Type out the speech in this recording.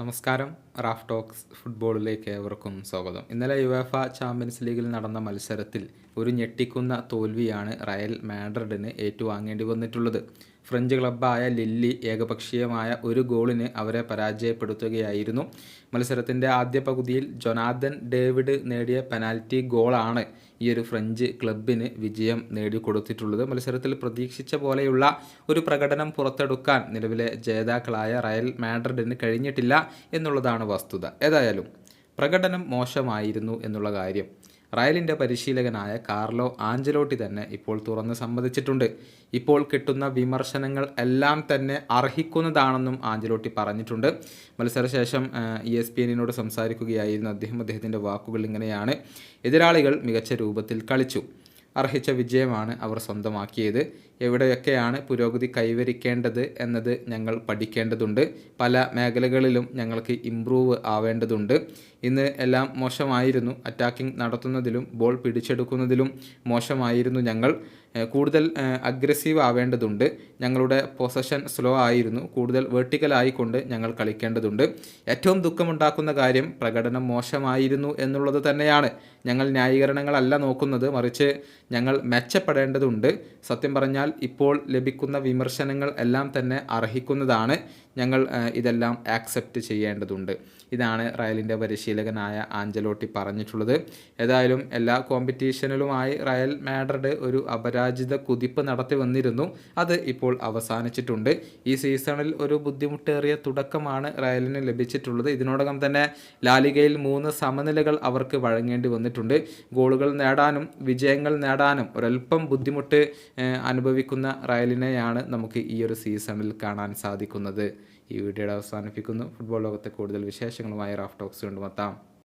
നമസ്കാരം. Raf talks ഫുട്ബോളിലേക്ക് ഏവർക്കും സ്വാഗതം. ഇന്നലെ യുവേഫ ചാമ്പ്യൻസ് ലീഗിൽ നടന്ന മത്സരത്തിൽ ഒരു ഞെട്ടിക്കുന്ന തോൽവിയാണ് റയൽ മാഡ്രിഡിന് ഏറ്റുവാങ്ങേണ്ടി വന്നിട്ടുള്ളത്. ഫ്രഞ്ച് ക്ലബ്ബായ ലില്ലി ഏകപക്ഷീയമായ ഒരു ഗോളിന് അവരെ പരാജയപ്പെടുത്തുകയായിരുന്നു. മത്സരത്തിന്റെ ആദ്യ പകുതിയിൽ ജൊനാഥൻ ഡേവിഡ് നേടിയ പെനാൽറ്റി ഗോളാണ് ഈ ഒരു ഫ്രഞ്ച് ക്ലബിന് വിജയം നേടിക്കൊടുത്തിട്ടുള്ളത്. മത്സരത്തിൽ പ്രതീക്ഷിച്ച പോലെയുള്ള ഒരു പ്രകടനം പുറത്തെടുക്കാൻ നിലവിലെ ജേതാക്കളായ റയൽ മാഡ്രിഡിന് കഴിഞ്ഞിട്ടില്ല എന്നുള്ളതാണ് വസ്തുത. ഏതായാലും പ്രകടനം മോശമായിരുന്നു എന്നുള്ള കാര്യം റയലിന്റെ പരിശീലകനായ കാർലോ ആഞ്ചലോട്ടി തന്നെ ഇപ്പോൾ തുറന്ന് സമ്മതിച്ചിട്ടുണ്ട്. ഇപ്പോൾ കിട്ടുന്ന വിമർശനങ്ങൾ എല്ലാം തന്നെ അർഹിക്കുന്നതാണെന്നും ആഞ്ചലോട്ടി പറഞ്ഞിട്ടുണ്ട്. മത്സരശേഷം ഇ എസ് പി എന്നിനോട് സംസാരിക്കുകയായിരുന്നു അദ്ദേഹം അദ്ദേഹത്തിന്റെ വാക്കുകൾ ഇങ്ങനെയാണ്. എതിരാളികൾ മികച്ച രൂപത്തിൽ കളിച്ചു. അർഹിച്ച വിജയമാണ് അവർ സ്വന്തമാക്കിയത്. എവിടെയൊക്കെയാണ് പുരോഗതി കൈവരിക്കേണ്ടത് എന്നത് ഞങ്ങൾ പഠിക്കേണ്ടതുണ്ട്. പല മേഖലകളിലും ഞങ്ങൾക്ക് ഇമ്പ്രൂവ് ആവേണ്ടതുണ്ട്. ഇന്ന് എല്ലാം മോശമായിരുന്നു. അറ്റാക്കിംഗ് നടത്തുന്നതിലും ബോൾ പിടിച്ചെടുക്കുന്നതിലും മോശമായിരുന്നു ഞങ്ങൾ. കൂടുതൽ അഗ്രസീവ് ആവേണ്ടതുണ്ട്. ഞങ്ങളുടെ പൊസഷൻ സ്ലോ ആയിരുന്നു. കൂടുതൽ വെർട്ടിക്കൽ ആയിക്കൊണ്ട് ഞങ്ങൾ കളിക്കേണ്ടതുണ്ട്. ഏറ്റവും ദുഃഖമുണ്ടാക്കുന്ന കാര്യം പ്രകടനം മോശമായിരുന്നു എന്നുള്ളത് തന്നെയാണ്. ഞങ്ങൾ ന്യായീകരണങ്ങളല്ല നോക്കുന്നത്. മറിച്ച് ഞങ്ങൾ മെച്ചപ്പെടേണ്ടതുണ്ട്. സത്യം പറഞ്ഞാൽ ഇപ്പോൾ ലഭിക്കുന്ന വിമർശനങ്ങൾ എല്ലാം തന്നെ അർഹിക്കുന്നതാണ്. ഞങ്ങൾ ഇതെല്ലാം ആക്സെപ്റ്റ് ചെയ്യേണ്ടതുണ്ട്. ഇതാണ് റയലിന്റെ പരിശീലകനായ ആഞ്ചലോട്ടി പറഞ്ഞിട്ടുള്ളത്. ഏതായാലും എല്ലാ കോമ്പറ്റീഷനിലുമായി റയൽ മാഡ്രിഡ് ഒരു അപരാജിത കുതിപ്പ് നടത്തി വന്നിരുന്നു. അത് ഇപ്പോൾ അവസാനിച്ചിട്ടുണ്ട്. ഈ സീസണിൽ ഒരു ബുദ്ധിമുട്ടേറിയ തുടക്കമാണ് റയലിന് ലഭിച്ചിട്ടുള്ളത്. ഇതിനോടകം തന്നെ ലാലികയിൽ മൂന്ന് സമനിലകൾ അവർക്ക് വഴങ്ങേണ്ടി വന്നിട്ടുണ്ട്. ഗോളുകൾ നേടാനും വിജയങ്ങൾ നേടാനും ഒരൽപ്പം ബുദ്ധിമുട്ട് അനുഭവിക്കുന്ന റയലിനെയാണ് നമുക്ക് ഈ ഒരു സീസണിൽ കാണാൻ സാധിക്കുന്നത്. ഈ വീഡിയോയുടെ അവസാനിപ്പിക്കുന്നു. ഫുട്ബോൾ ലോകത്തെ കൂടുതൽ വിശേഷങ്ങളുമായി റാഫ് ടോക്സ് കൊണ്ടുമെത്താം